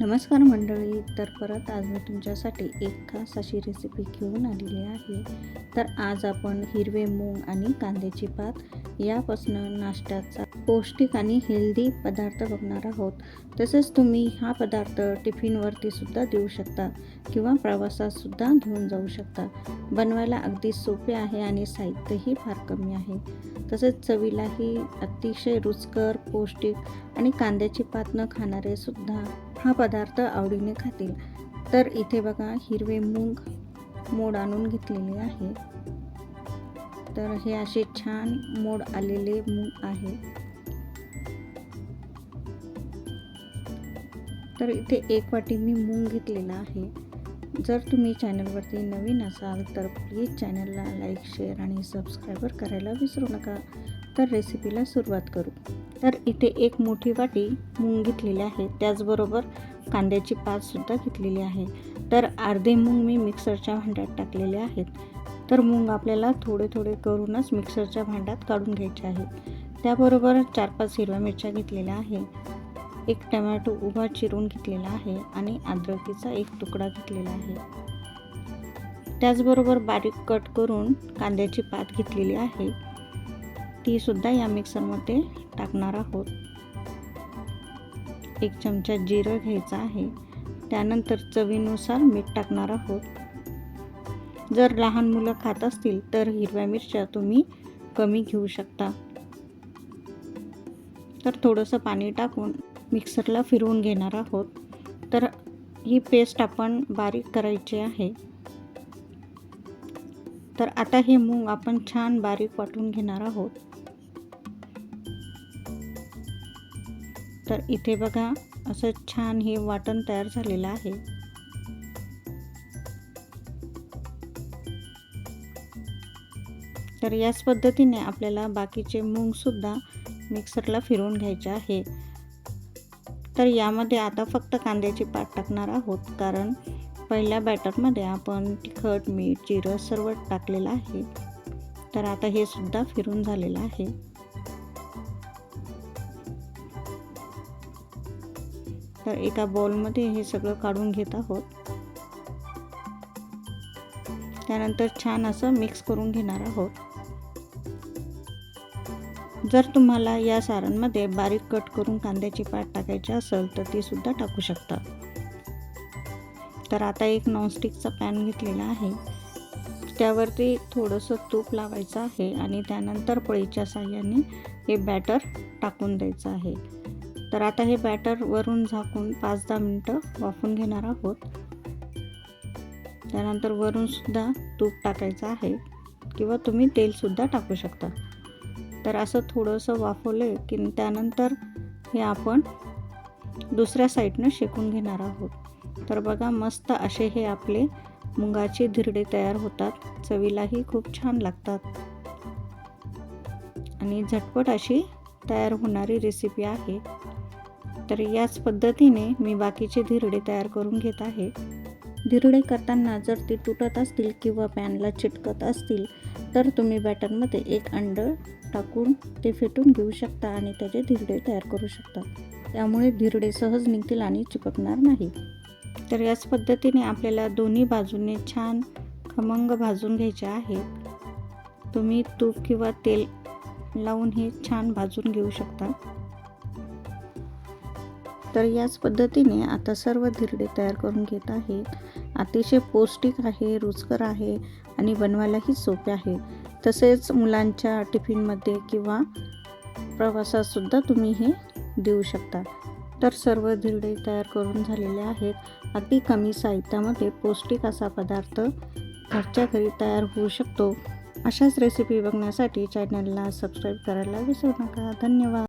नमस्कार मंडळी तर परत आज मी तुमच्यासाठी एक खास अशी रेसिपी घेऊन आलेली आहे. तर आज आपण हिरवे मूग आणि कांद्याची पात यापासून नाश्त्याचा पौष्टिक आणि हेल्दी पदार्थ बघणार आहोत. तसेच तुम्ही हा पदार्थ टिफिनवरती सुद्धा देऊ शकता किंवा प्रवासात सुद्धा घेऊन जाऊ शकता. बनवायला अगदी सोपे आहे आणि साहित्यही फार कमी आहे. तसेच चवीलाही अतिशय रुचकर पौष्टिक आणि कांद्याची पात न खाणारे सुद्धा हा पदार्थ आवडीने खातील. तर इथे बघा हिरवे मूग मोड आणून घेतलेले आहे. तर हे असे छान मोड आलेले मूग आहे. तर इथे एक वाटी मी मूग घेतलेला आहे. जर तुम्ही चॅनलवरती नवीन असाल तर प्लीज चॅनलला लाईक शेअर आणि सबस्क्रायबर करायला विसरू नका. तर रेसिपीला सुरुवात करू. तर इथे एक मोठी वाटी मूग घेतलेली आहे. त्याचबरोबर कांद्याची पातसुद्धा घेतलेली आहे. तर अर्धे मूग मी मिक्सरच्या भांड्यात टाकलेले आहेत. तर मूग आपल्याला थोडे थोडे करूनच मिक्सरच्या भांड्यात काढून घ्यायचे आहे त्याबरोबर चार पाच हिरव्या मिरच्या घेतलेल्या आहे. एक टमॅटो उभा चिरून घेतलेला आहे आणि अद्रकीचा एक तुकडा घेतलेला आहे. त्याचबरोबर बारीक कट करून कांद्याची पात घेतलेली आहे. ती सुद्धा या मिक्सरमध्ये टाकणार आहोत. एक चमचा जिरं घ्यायचं आहे. त्यानंतर चवीनुसार मीठ टाकणार आहोत. जर लहान मुलं खात असतील तर हिरव्या मिरच्या तुम्ही कमी घेऊ शकता. तर थोडंसं पाणी टाकून मिक्सरला फिरवून घेणार आहोत. तर ही पेस्ट आपण बारीक करायची आहे. तर आता हे मूग आपण छान बारीक वाटून घेणार आहोत. तर इथे बघा असं छान हे वाटण तयार झालेलं आहे. तर याच पद्धतीने आपल्याला बाकीचे मूगसुद्धा मिक्सरला फिरवून घ्यायचे आहे. तर यामध्ये आता फक्त कांद्याची पात टाकणार आहोत. कारण पहिल्या बॅटरमध्ये आपण तिखट मीठ जिरं सर्व टाकलेलं आहे. तर आता हे सुद्धा फिरून झालेलं आहे. तर एका बॉलमध्ये हे सगळं काढून घेत आहोत. त्यानंतर छान असं मिक्स करून घेणार आहोत. जर तुम्हाला या सारणमध्ये बारीक कट करून कांद्याची पात टाकायची असेल तर ती सुद्धा टाकू शकता. तर आता एक नॉनस्टिकचा पॅन घेतलेला आहे. त्यावरती थोडंसं तूप लावायचं आहे आणि त्यानंतर पळीच्या साह्याने हे बॅटर टाकून द्यायचं आहे. तर आता हे बॅटर वरून झाकून पाच दहा मिनटं वाफून घेणार आहोत. त्यानंतर वरूनसुद्धा तूप टाकायचं आहे किंवा तुम्ही तेलसुद्धा टाकू शकता. तर असं थोडंसं वाफवलं की त्यानंतर हे आपण दुसऱ्या साईडनं शेकून घेणार आहोत. तर बघा मस्त असे हे आपले मुंगाचे धिरडे तयार होतात. चवीलाही खूप छान लागतात. आणि झटपट अशी तयार होणारी रेसिपी आहे. तर याच पद्धतीने मी बाकीचे धिरडे तयार करून घेत आहे. धिरडे करताना जर ते तुटत असतील किंवा पॅनला चिटकत असतील तर तुम्ही बॅटरमध्ये एक अंड टाकून ते फेटून घेऊ शकता आणि त्याचे धिरडे तयार करू शकता. त्यामुळे धिरडे सहज निघतील आणि चिपकणार नाही. तर याच पद्धतीने आपल्याला दोन्ही बाजूने छान खमंग भाजून घ्यायचे आहेत तुम्ही तूप किंवा तेल लावून हे छान भाजून घेऊ शकता. तर याच पद्धतीने आता सर्व धिरडे तयार करून घेत आहे अतिशय पौष्टिक आहे रुचकर आहे आणि बनवायलाही सोपे आहे. तसेच मुलांच्या टिफिनमध्ये किंवा प्रवासातसुद्धा तुम्ही हे देऊ शकता. तर सर्व धिरडे तयार करून झालेले आहेत. अति कमी साहित्यामध्ये पौष्टिक असा पदार्थ घरच्या घरी तयार होऊ शकतो. अशाच रेसिपी बघण्यासाठी चॅनलला सबस्क्राईब करायला विसरू नका. धन्यवाद.